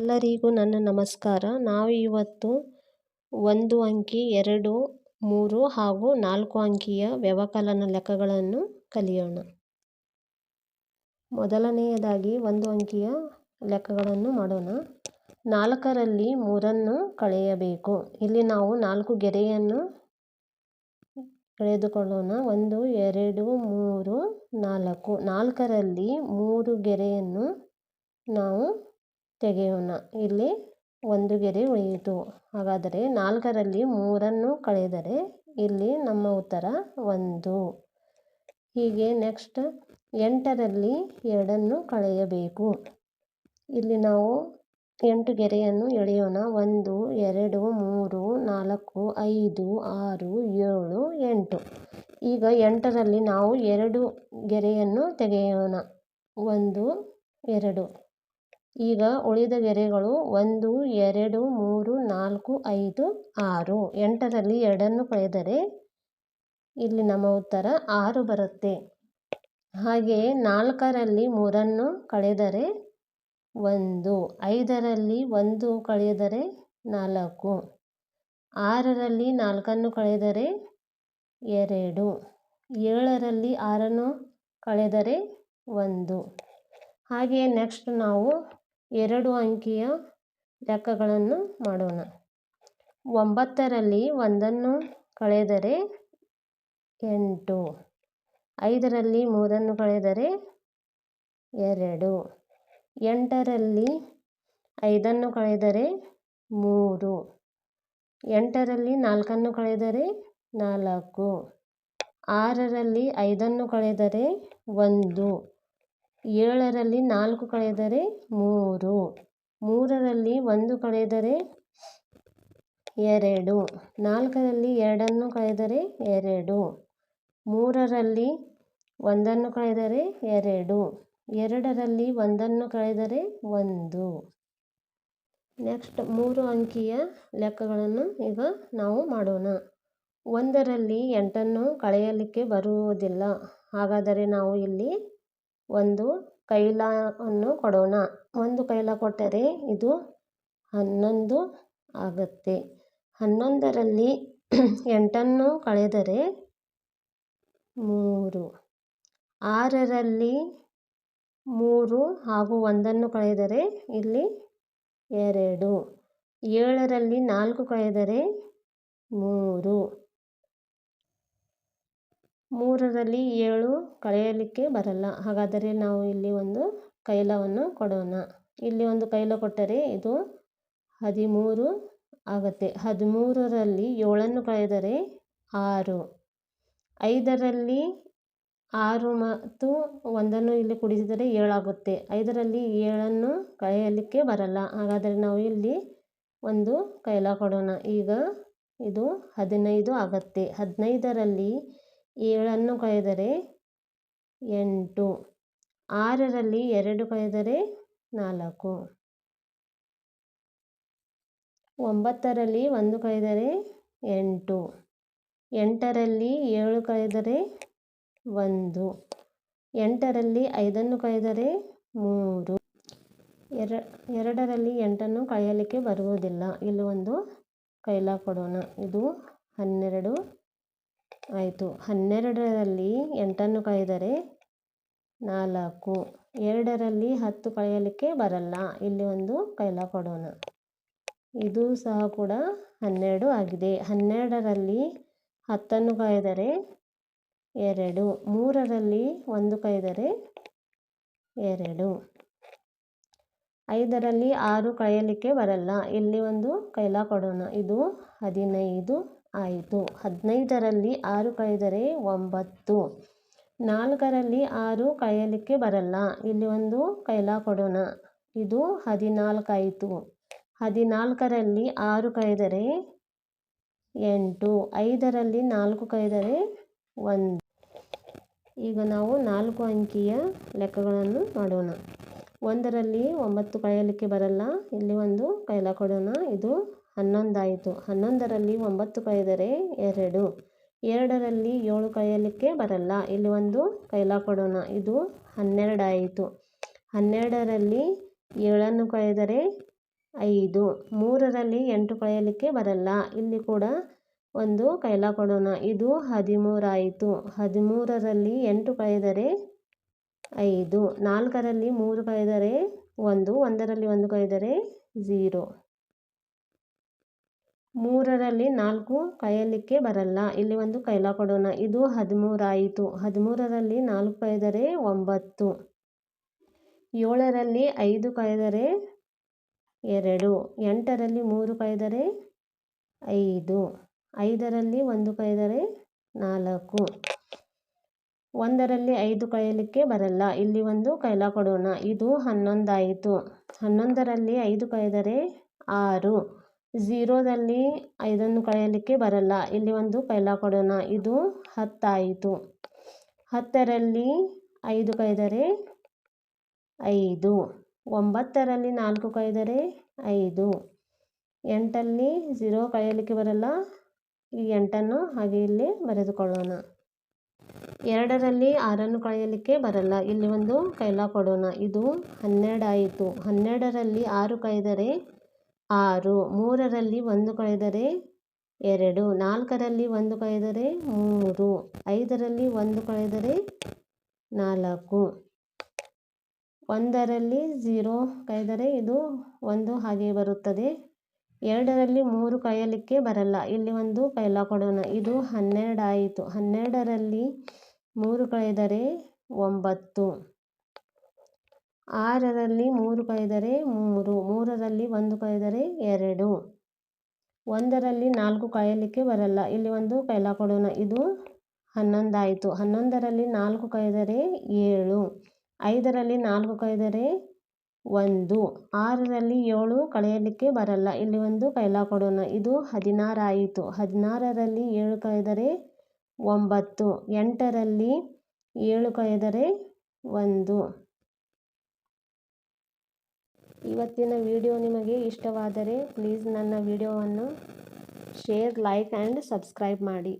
ಎಲ್ಲರಿಗೂ ನನ್ನ ನಮಸ್ಕಾರ. ನಾವು ಇವತ್ತು ಒಂದು ಅಂಕಿ, ಎರಡು, ಮೂರು ಹಾಗೂ ನಾಲ್ಕು ಅಂಕಿಯ ವ್ಯವಕಲನ ಲೆಕ್ಕಗಳನ್ನು ಕಲಿಯೋಣ. ಮೊದಲನೆಯದಾಗಿ ಒಂದು ಅಂಕಿಯ ಲೆಕ್ಕಗಳನ್ನು ಮಾಡೋಣ. ನಾಲ್ಕರಲ್ಲಿ ಮೂರನ್ನು ಕಳೆಯಬೇಕು. ಇಲ್ಲಿ ನಾವು ನಾಲ್ಕು ಗೆರೆಯನ್ನು ಕಳೆದುಕೊಳ್ಳೋಣ ಒಂದು, ಎರಡು, ಮೂರು, ನಾಲ್ಕು. ನಾಲ್ಕರಲ್ಲಿ ಮೂರು ಗೆರೆಯನ್ನು ನಾವು ತೆಗೆಯೋಣ. ಇಲ್ಲಿ ಒಂದು ಗೆರೆ ಉಳಿಯಿತು. ಹಾಗಾದರೆ ನಾಲ್ಕರಲ್ಲಿ ಮೂರನ್ನು ಕಳೆದರೆ ಇಲ್ಲಿ ನಮ್ಮ ಉತ್ತರ ಒಂದು. ಹೀಗೆ ನೆಕ್ಸ್ಟ್ ಎಂಟರಲ್ಲಿ ಎರಡನ್ನು ಕಳೆಯಬೇಕು. ಇಲ್ಲಿ ನಾವು ಎಂಟು ಗೆರೆಯನ್ನು ಎಳೆಯೋಣ. ಒಂದು, ಎರಡು, ಮೂರು, ನಾಲ್ಕು, ಐದು, ಆರು, ಏಳು, ಎಂಟು. ಈಗ ಎಂಟರಲ್ಲಿ ನಾವು ಎರಡು ಗೆರೆಯನ್ನು ತೆಗೆಯೋಣ. ಒಂದು, ಎರಡು. ಈಗ ಉಳಿದ ಗೆರೆಗಳು ಒಂದು, ಎರಡು, ಮೂರು, ನಾಲ್ಕು, ಐದು, ಆರು. ಎಂಟರಲ್ಲಿ ಎರಡನ್ನು ಕಳೆದರೆ ಇಲ್ಲಿ ನಮ್ಮ ಉತ್ತರ ಆರು ಬರುತ್ತೆ. ಹಾಗೆಯೇ ನಾಲ್ಕರಲ್ಲಿ ಮೂರನ್ನು ಕಳೆದರೆ ಒಂದು, ಐದರಲ್ಲಿ ಒಂದು ಕಳೆದರೆ ನಾಲ್ಕು, ಆರರಲ್ಲಿ ನಾಲ್ಕನ್ನು ಕಳೆದರೆ ಎರಡು, ಏಳರಲ್ಲಿ ಆರನ್ನು ಕಳೆದರೆ ಒಂದು. ಹಾಗೆಯೇ ನೆಕ್ಸ್ಟ್ ನಾವು ಎರಡು ಅಂಕಿಯ ಲೆಕ್ಕಗಳನ್ನು ಮಾಡೋಣ. ಒಂಬತ್ತರಲ್ಲಿ ಒಂದನ್ನು ಕಳೆದರೆ ಎಂಟು. ಐದರಲ್ಲಿ ಮೂರನ್ನು ಕಳೆದರೆ ಎರಡು. ಎಂಟರಲ್ಲಿ ಐದನ್ನು ಕಳೆದರೆ ಮೂರು. ಎಂಟರಲ್ಲಿ ನಾಲ್ಕನ್ನು ಕಳೆದರೆ ನಾಲ್ಕು. ಆರರಲ್ಲಿ ಐದನ್ನು ಕಳೆದರೆ ಒಂದು. ಏಳರಲ್ಲಿ ನಾಲ್ಕು ಕಳೆದರೆ ಮೂರು, ಮೂರರಲ್ಲಿ ಒಂದು ಕಳೆದರೆ ಎರಡು, ನಾಲ್ಕರಲ್ಲಿ ಎರಡನ್ನು ಕಳೆದರೆ ಎರಡು, ಮೂರರಲ್ಲಿ ಒಂದನ್ನು ಕಳೆದರೆ ಎರಡು, ಎರಡರಲ್ಲಿ ಒಂದನ್ನು ಕಳೆದರೆ ಒಂದು. ನೆಕ್ಸ್ಟ್ ಮೂರು ಅಂಕಿಯ ಲೆಕ್ಕಗಳನ್ನು ಈಗ ನಾವು ಮಾಡೋಣ. ಒಂದರಲ್ಲಿ ಎಂಟನ್ನು ಕಳೆಯಲಿಕ್ಕೆ ಬರುವುದಿಲ್ಲ. ಹಾಗಾದರೆ ನಾವು ಇಲ್ಲಿ ಒಂದು ಕೈಲವನ್ನು ಕೊಡೋಣ. ಒಂದು ಕೈಲ ಕೊಟ್ಟರೆ ಇದು ಹನ್ನೊಂದು ಆಗುತ್ತೆ. ಹನ್ನೊಂದರಲ್ಲಿ ಎಂಟನ್ನು ಕಳೆದರೆ ಮೂರು. ಆರರಲ್ಲಿ ಮೂರು ಹಾಗೂ ಒಂದನ್ನು ಕಳೆದರೆ ಇಲ್ಲಿ ಎರಡು. ಏಳರಲ್ಲಿ ನಾಲ್ಕು ಕಳೆದರೆ ಮೂರು. ಮೂರರಲ್ಲಿ ಏಳು ಕಳೆಯಲಿಕ್ಕೆ ಬರಲ್ಲ. ಹಾಗಾದರೆ ನಾವು ಇಲ್ಲಿ ಒಂದು ಕೈಲವನ್ನು ಕೊಡೋಣ. ಇಲ್ಲಿ ಒಂದು ಕೈಲ ಕೊಟ್ಟರೆ ಇದು ಹದಿಮೂರು ಆಗುತ್ತೆ. ಹದಿಮೂರರಲ್ಲಿ ಏಳನ್ನು ಕಳೆದರೆ ಆರು. ಐದರಲ್ಲಿ ಆರು ಮತ್ತು ಒಂದನ್ನು ಇಲ್ಲಿ ಕುಡಿಸಿದರೆ ಏಳಾಗುತ್ತೆ ಐದರಲ್ಲಿ ಏಳನ್ನು ಕಳೆಯಲಿಕ್ಕೆ ಬರಲ್ಲ. ಹಾಗಾದರೆ ನಾವು ಇಲ್ಲಿ ಒಂದು ಕೈಲ ಕೊಡೋಣ. ಈಗ ಇದು ಹದಿನೈದು ಆಗುತ್ತೆ. ಹದಿನೈದರಲ್ಲಿ ಏಳನ್ನು ಕಳೆದರೆ ಎಂಟು. ಆರರಲ್ಲಿ ಎರಡು ಕಳೆದರೆ ನಾಲ್ಕು. ಒಂಬತ್ತರಲ್ಲಿ ಒಂದು ಕಳೆದರೆ ಎಂಟು. ಎಂಟರಲ್ಲಿ ಏಳು ಕಳೆದರೆ ಒಂದು. ಎಂಟರಲ್ಲಿ ಐದನ್ನು ಕಳೆದರೆ ಮೂರು. ಎರ, ಎರಡರಲ್ಲಿ ಎಂಟನ್ನು ಕಳೆಯಲಿಕ್ಕೆ ಬರುವುದಿಲ್ಲ. ಇಲ್ಲಿ ಒಂದು ಕೈಲ ಕೊಡೋಣ ಇದು ಹನ್ನೆರಡು ಆಯಿತು. ಹನ್ನೆರಡರಲ್ಲಿ ಎಂಟನ್ನು ಕಳೆದರೆ ನಾಲ್ಕು. ಎರಡರಲ್ಲಿ ಹತ್ತು ಕಳೆಯಲಿಕ್ಕೆ ಬರಲ್ಲ. ಇಲ್ಲಿ ಒಂದು ಕೈಲ ಕೊಡೋಣ. ಇದು ಸಹ ಕೂಡ ಹನ್ನೆರಡು ಆಗಿದೆ. ಹನ್ನೆರಡರಲ್ಲಿ ಹತ್ತನ್ನು ಕಳೆದರೆ ಎರಡು. ಮೂರರಲ್ಲಿ ಒಂದು ಕಳೆದರೆ ಎರಡು. ಐದರಲ್ಲಿ ಆರು ಕಳೆಯಲಿಕ್ಕೆ ಬರಲ್ಲ. ಇಲ್ಲಿ ಒಂದು ಕೈಲ ಕೊಡೋಣ. ಇದು ಹದಿನೈದು. ಆಯಿತು ಹದಿನೈದರಲ್ಲಿ ಆರು ಕಳೆದರೆ ಒಂಬತ್ತು. ನಾಲ್ಕರಲ್ಲಿ ಆರು ಕಳೆಯಲಿಕ್ಕೆ ಬರಲ್ಲ. ಇಲ್ಲಿ ಒಂದು ಕೈಲ ಕೊಡೋಣ. ಇದು ಹದಿನಾಲ್ಕಾಯಿತು ಹದಿನಾಲ್ಕರಲ್ಲಿ ಆರು ಕಳೆದರೆ ಎಂಟು. ಐದರಲ್ಲಿ ನಾಲ್ಕು ಕಳೆದರೆ ಒಂದು. ಈಗ ನಾವು ನಾಲ್ಕು ಅಂಕಿಯ ಲೆಕ್ಕಗಳನ್ನು ಮಾಡೋಣ. ಒಂದರಲ್ಲಿ ಒಂಬತ್ತು ಕಳೆಯಲಿಕ್ಕೆ ಬರಲ್ಲ. ಇಲ್ಲಿ ಒಂದು ಕೈಲ ಕೊಡೋಣ. ಇದು ಹನ್ನೊಂದಾಯಿತು. ಹನ್ನೊಂದರಲ್ಲಿ ಒಂಬತ್ತು ಕಳೆದರೆ ಎರಡು. ಎರಡರಲ್ಲಿ ಏಳು ಕಳೆಯಲಿಕ್ಕೆ ಬರಲ್ಲ. ಇಲ್ಲಿ ಒಂದು ಕೈಲ ಕೊಡೋಣ. ಇದು ಹನ್ನೆರಡಾಯಿತು. ಹನ್ನೆರಡರಲ್ಲಿ ಏಳನ್ನು ಕಳೆದರೆ ಐದು. ಮೂರರಲ್ಲಿ ಎಂಟು ಕಳೆಯಲಿಕ್ಕೆ ಬರಲ್ಲ. ಇಲ್ಲಿ ಕೂಡ ಒಂದು ಕೈಲ ಕೊಡೋಣ. ಇದು ಹದಿಮೂರಾಯಿತು. ಹದಿಮೂರರಲ್ಲಿ ಎಂಟು ಕಳೆದರೆ ಐದು. ನಾಲ್ಕರಲ್ಲಿ ಮೂರು ಕಳೆದರೆ ಒಂದು. ಒಂದರಲ್ಲಿ ಒಂದು ಕಳೆದರೆ ಝೀರೋ ಮೂರರಲ್ಲಿ ನಾಲ್ಕು ಕಾಯಲಿಕ್ಕೆ ಬರಲ್ಲ. ಇಲ್ಲಿ ಒಂದು ಕೈಲ ಕೊಡೋಣ. ಇದು ಹದಿಮೂರಾಯಿತು. ಹದಿಮೂರರಲ್ಲಿ ನಾಲ್ಕು ಕೈದರೆ ಒಂಬತ್ತು. ಏಳರಲ್ಲಿ ಐದು ಕೈದರೆ ಎರಡು. ಎಂಟರಲ್ಲಿ ಮೂರು ಕೈದರೆ ಐದು. ಐದರಲ್ಲಿ ಒಂದು ಕೈದರೆ ನಾಲ್ಕು. ಒಂದರಲ್ಲಿ ಐದು ಕಾಯಲಿಕ್ಕೆ ಬರಲ್ಲ. ಇಲ್ಲಿ ಒಂದು ಕೈಲ ಕೊಡೋಣ. ಇದು ಹನ್ನೊಂದಾಯಿತು. ಹನ್ನೊಂದರಲ್ಲಿ ಐದು ಕೈದರೆ ಆರು. ಝೀರೋದಲ್ಲಿ ಐದನ್ನು ಕಳೆಯಲಿಕ್ಕೆ ಬರಲ್ಲ. ಇಲ್ಲಿ ಒಂದು ಪೈಲ ಕೊಡೋಣ. ಇದು ಹತ್ತಾಯಿತು. ಹತ್ತರಲ್ಲಿ ಐದು ಕೈದರೆ ಐದು. ಒಂಬತ್ತರಲ್ಲಿ ನಾಲ್ಕು ಕೈದರೆ ಐದು. ಎಂಟಲ್ಲಿ ಝೀರೋ ಕಳೆಯಲಿಕ್ಕೆ ಬರಲ್ಲ. ಈ ಎಂಟನ್ನು ಹಾಗೆ ಇಲ್ಲಿ ಬರೆದುಕೊಳ್ಳೋಣ. ಎರಡರಲ್ಲಿ ಆರನ್ನು ಕಳೆಯಲಿಕ್ಕೆ ಬರಲ್ಲ. ಇಲ್ಲಿ ಒಂದು ಕೈಲ ಕೊಡೋಣ. ಇದು ಹನ್ನೆರಡಾಯಿತು. ಹನ್ನೆರಡರಲ್ಲಿ ಆರು ಕಳೆದರೆ ಆರು, ಮೂರರಲ್ಲಿ ಒಂದು ಕಳೆದರೆ ಎರಡು, ನಾಲ್ಕರಲ್ಲಿ ಒಂದು ಕಳೆದರೆ ಮೂರು, ಐದರಲ್ಲಿ ಒಂದು ಕಳೆದರೆ ನಾಲ್ಕು. ಒಂದರಲ್ಲಿ ಝೀರೋ ಕಳೆದರೆ ಇದು ಒಂದು ಹಾಗೆ ಬರುತ್ತದೆ. ಎರಡರಲ್ಲಿ ಮೂರು ಕಳೆಯಲಿಕ್ಕೆ ಬರಲ್ಲ. ಇಲ್ಲಿ ಒಂದು ಕೈಲ ಕೊಡೋಣ. ಇದು ಹನ್ನೆರಡಾಯಿತು ಹನ್ನೆರಡರಲ್ಲಿ ಮೂರು ಕಳೆದರೆ ಒಂಬತ್ತು. ಆರರಲ್ಲಿ ಮೂರು ಕಳೆದರೆ ಮೂರು, ಮೂರರಲ್ಲಿ ಒಂದು ಕಳೆದರೆ ಎರಡು. ಒಂದರಲ್ಲಿ ನಾಲ್ಕು ಕಳೆಯಲಿಕ್ಕೆ ಬರಲ್ಲ. ಇಲ್ಲಿ ಒಂದು ಕೈಲ ಕೊಡೋಣ. ಇದು ಹನ್ನೊಂದಾಯಿತು. ಹನ್ನೊಂದರಲ್ಲಿ ನಾಲ್ಕು ಕಳೆದರೆ ಏಳು. ಐದರಲ್ಲಿ ನಾಲ್ಕು ಕಳೆದರೆ ಒಂದು. ಆರರಲ್ಲಿ ಏಳು ಕಳೆಯಲಿಕ್ಕೆ ಬರಲ್ಲ. ಇಲ್ಲಿ ಒಂದು ಕೈಲ ಕೊಡೋಣ. ಇದು ಹದಿನಾರಾಯಿತು. ಹದಿನಾರರಲ್ಲಿ ಏಳು ಕಳೆದರೆ ಒಂಬತ್ತು. ಎಂಟರಲ್ಲಿ ಏಳು ಕಳೆದರೆ ಒಂದು. ಇವತ್ತಿನ ವಿಡಿಯೋ ನಿಮಗೆ ಇಷ್ಟವಾದರೆ ಪ್ಲೀಸ್ ನನ್ನ ವಿಡಿಯೋವನ್ನು ಶೇರ್ ಲೈಕ್ ಆ್ಯಂಡ್ ಸಬ್ಸ್ಕ್ರೈಬ್ ಮಾಡಿ.